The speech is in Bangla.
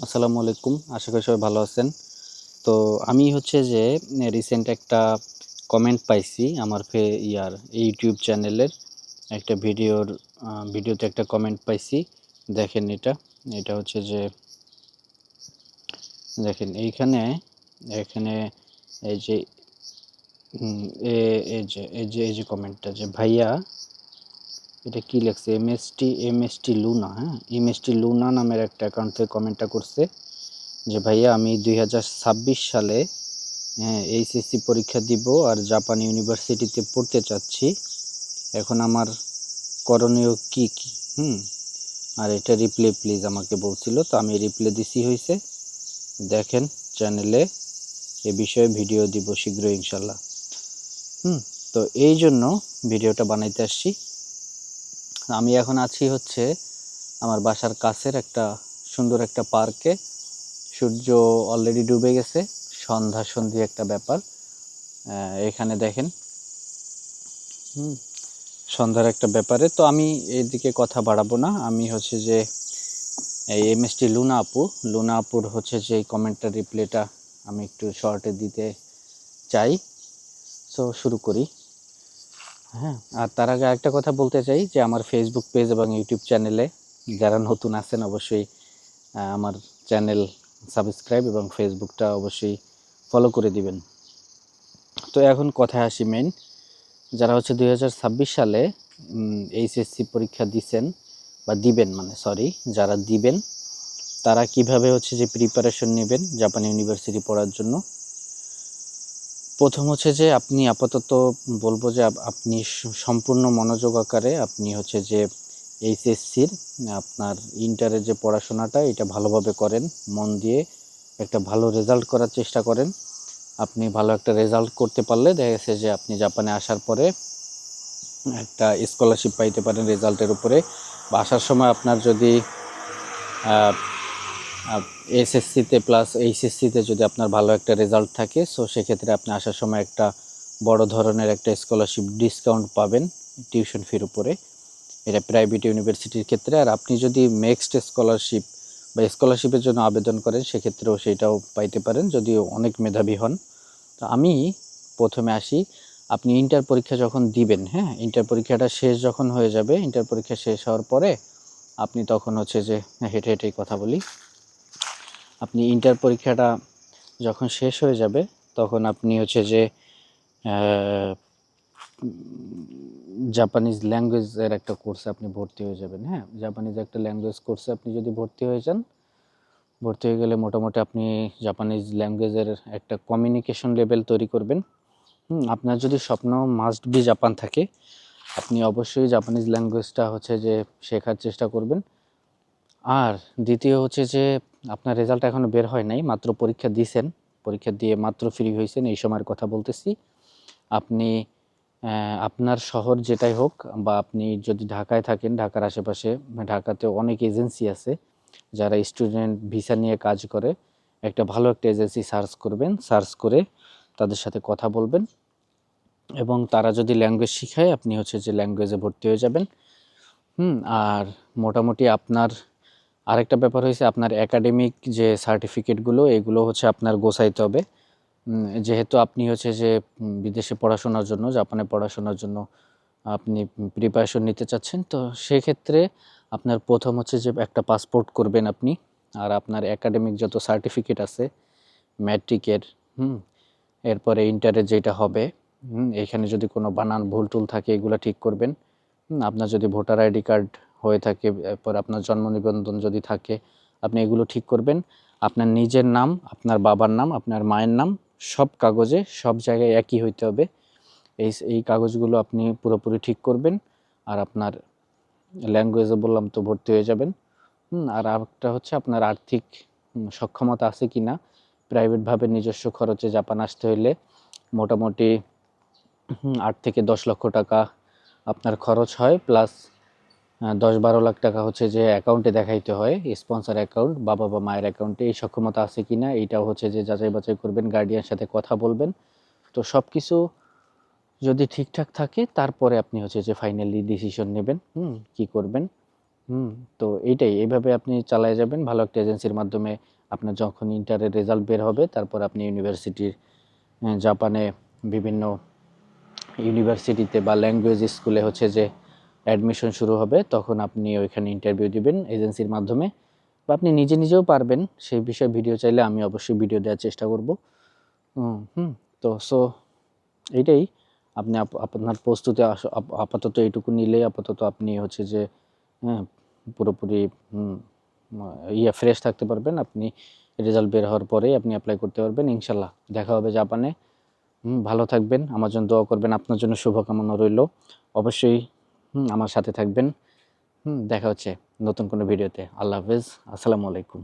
আসসালামু আলাইকুম। আশা করি সবাই ভালো আছেন। তো আমি হচ্ছে যে রিসেন্ট একটা কমেন্ট পাইছি আমার ফে, ইয়ার, ইউটিউব চ্যানেলের। একটা ভিডিওর ভিডিওতে একটা কমেন্ট পাইছি। দেখেন এটা। এটা হচ্ছে যে, দেখেন এইখানে, এখানে এই যে এই যে এই যে এই যে কমেন্টটা যে, ভাইয়া এটা কি লেখছে? M S T M S T Luna হ্যাঁ? এম এস টি লুনা নামের একটা অ্যাকাউন্ট থেকে কমেন্টটা করছে যে, ভাইয়া, আমি দুই হাজার ছাব্বিশ সালে হ্যাঁ এইচএসসি পরীক্ষা দিব আর জাপান ইউনিভার্সিটিতে পড়তে চাচ্ছি। এখন আমার করণীয় কি কি? হুম। আর এটা রিপ্লে প্লিজ আমাকে বলছিল, তো আমি রিপ্লে দিছি হয়েছে দেখেন চ্যানেলে এ বিষয়ে ভিডিও দিব শীঘ্রই ইনশাল্লাহ। হুম, তো এই জন্য ভিডিওটা বানাইতে আসছি। আমি এখন আছি হচ্ছে আমার বাসার কাছের একটা সুন্দর একটা পার্কে। সূর্য অলরেডি ডুবে গেছে, সন্ধ্যা সন্ধি একটা ব্যাপার। এখানে দেখেন। হুম, সন্ধ্যার একটা ব্যাপারে। তো আমি এদিকে কথা বাড়াবো না। আমি হচ্ছে যে এই এম এস টি লুনা আপু, লুনা আপুর হচ্ছে যে কমেন্টটা রিপ্লেটা আমি একটু শর্টে দিতে চাই। সো শুরু করি। হ্যাঁ। আর তার আগে একটা কথা বলতে চাই যে আমার ফেসবুক পেজ এবং ইউটিউব চ্যানেলে যারা নতুন আছেন অবশ্যই আমার চ্যানেল সাবস্ক্রাইব এবং ফেসবুকটা অবশ্যই ফলো করে দিবেন। তো এখন কথায় আসি মেন যারা হচ্ছে দু হাজার ছাব্বিশ সালে এইচএসসি পরীক্ষা দিছেন বা দিবেন মানে সরি যারা দিবেন, তারা কীভাবে হচ্ছে যে প্রিপারেশন নেবেন জাপান ইউনিভার্সিটি পড়ার জন্য? প্রথম হচ্ছে যে আপনি আপাতত বলব যে আপ- আপনি সম্পূর্ণ মনোযোগ আকারে আপনি হচ্ছে যে এইচএসসির আপনার ইন্টারের যে পড়াশোনাটা, এটা ভালোভাবে করেন, মন দিয়ে একটা ভালো রেজাল্ট করার চেষ্টা করেন। আপনি ভালো একটা রেজাল্ট করতে পারলে দেখা গেছে যে আপনি জাপানে আসার পরে একটা স্কলারশিপ পাইতে পারেন রেজাল্টের উপরে। বা আসার সময় আপনার যদি এসএসসিতে প্লাস এইচএসসিতে যদি আপনার ভালো একটা রেজাল্ট থাকে সো সেক্ষেত্রে আপনি আসার সময় একটা বড় ধরনের একটা স্কলারশিপ ডিসকাউন্ট পাবেন টিউশন ফির উপরে। এটা প্রাইভেট ইউনিভার্সিটির ক্ষেত্রে। আর আপনি যদি নেক্সট স্কলারশিপ বা স্কলারশিপের জন্য আবেদন করেন, সেক্ষেত্রেও সেটাও পাইতে পারেন যদি অনেক মেধাবী হন। তো আমি প্রথমে আসি, আপনি ইন্টার পরীক্ষা যখন দিবেন হ্যাঁ ইন্টার পরীক্ষাটা শেষ যখন হয়ে যাবে ইন্টার পরীক্ষা শেষ হওয়ার পরে আপনি তখন হচ্ছে যে হেঁটে হেঁটেই কথা বলি। আপনি ইন্টার পরীক্ষাটা যখন শেষ হয়ে যাবে, তখন আপনি হচ্ছে যে জাপানিজ ল্যাঙ্গুয়েজের একটা কোর্সে আপনি ভর্তি হয়ে যাবেন হ্যাঁ? জাপানিজ একটা ল্যাঙ্গুয়েজ কোর্সে আপনি যদি ভর্তি হয়ে যান, ভর্তি হয়ে গেলে মোটামুটি আপনি জাপানিজ ল্যাঙ্গুয়েজের একটা কমিউনিকেশন লেভেল তৈরি করবেন। আপনার যদি স্বপ্ন মাস্ট বি জাপান থাকে, আপনি অবশ্যই জাপানিজ ল্যাঙ্গুয়েজটা হচ্ছে যে শেখার চেষ্টা করবেন। আর দ্বিতীয় হচ্ছে যে আপনার রেজাল্ট এখনও বের হয় নাই, মাত্র পরীক্ষা দিয়েছেন। পরীক্ষা দিয়ে মাত্র ফ্রি হয়েছেন, এই সময়ের কথা বলতেছি। আপনি আপনার শহর যেটাই হোক বা আপনি যদি ঢাকায় থাকেন, ঢাকার আশেপাশে, ঢাকাতে অনেক এজেন্সি আছে যারা স্টুডেন্ট ভিসা নিয়ে কাজ করে। একটা ভালো একটা এজেন্সি সার্চ করবেন সার্চ করে তাদের সাথে কথা বলবেন এবং তারা যদি ল্যাঙ্গুয়েজ শিখায়, আপনি হচ্ছে যে ল্যাঙ্গুয়েজে ভর্তি হয়ে যাবেন। হুম, আর মোটামুটি আপনার আরেকটা ব্যাপার হয়েছে, আপনার একাডেমিক যে সার্টিফিকেটগুলো এগুলো হচ্ছে আপনার গোছাইতে হবে। যেহেতু আপনি হচ্ছে যে বিদেশে পড়াশোনার জন্য, জাপানে পড়াশোনার জন্য আপনি প্রিপারেশন নিতে চাচ্ছেন, তো সেক্ষেত্রে আপনার প্রথম হচ্ছে যে, একটা পাসপোর্ট করবেন আপনি। আর আপনার একাডেমিক যত সার্টিফিকেট আছে ম্যাট্রিকের হুম, এরপরে ইন্টারের যেটা হবে এখানে যদি কোনো বানান ভুল টুল থাকে, এগুলো ঠিক করবেন। আপনার যদি ভোটার আইডি কার্ড হয়ে থাকে, এরপর আপনার জন্ম নিবন্ধন যদি থাকে, আপনি এগুলো ঠিক করবেন। আপনার নিজের নাম, আপনার বাবার নাম, আপনার মায়ের নাম, সব কাগজে সব জায়গায় একই হইতে হবে। এই এই কাগজগুলো আপনি পুরোপুরি ঠিক করবেন আর আপনার ল্যাঙ্গুয়েজে বললাম তো ভর্তি হয়ে যাবেন। আর একটা হচ্ছে আপনার আর্থিক সক্ষমতা আছে কি না? প্রাইভেটভাবে নিজস্ব খরচে জাপান আসতে হইলে মোটামুটি আট থেকে দশ লক্ষ টাকা আপনার খরচ হয় প্লাস দশ বারো লাখ টাকা হচ্ছে যে অ্যাকাউন্টে দেখাইতে হয় স্পন্সর অ্যাকাউন্ট বাবা বা মায়ের অ্যাকাউন্টে এই সক্ষমতা আছে কি না এইটাও হচ্ছে যে যাচাই বাছাই করবেন গার্ডিয়ানের সাথে কথা বলবেন। তো সব কিছু যদি ঠিকঠাক থাকে, তারপরে আপনি হচ্ছে যে ফাইনালি ডিসিশন নেবেন, হুম, কী করবেন, হুম, তো এইটাই। এইভাবে আপনি চালায় যাবেন, ভালো একটা এজেন্সির মাধ্যমে আপনার যখন ইন্টারের রেজাল্ট বের হবে, তারপর আপনি ইউনিভার্সিটির জাপানে বিভিন্ন ইউনিভার্সিটিতে বা ল্যাঙ্গুয়েজ স্কুলে হচ্ছে যে অ্যাডমিশন শুরু হবে, তখন আপনি ওইখানে ইন্টারভিউ দিবেন এজেন্সির মাধ্যমে বা আপনি নিজে নিজেও পারবেন। সেই বিষয়ে ভিডিও চাইলে আমি অবশ্যই ভিডিও দেওয়ার চেষ্টা করব। হুম তো সো এইটাই। আপনি আপ- আপনার প্রস্তুতি আপ- আপাতত এইটুকু নিলে আপাতত আপনি হচ্ছে যে হ্যাঁ পুরোপুরি ইয়ে ফ্রেশ থাকতে পারবেন। আপনি রেজাল্ট বের হওয়ার পরেই আপনি অ্যাপ্লাই করতে পারবেন, ইনশাল্লাহ। দেখা হবে জাপানে। ভালো থাকবেন। আমার জন্য দোয়া করবেন। আপনার জন্য শুভকামনা রইল। অবশ্যই হুম, আমার সাথে থাকবেন। হুম দেখা হচ্ছে নতুন কোনো ভিডিওতে। আল্লাহ হাফেজ। আসসালামু আলাইকুম।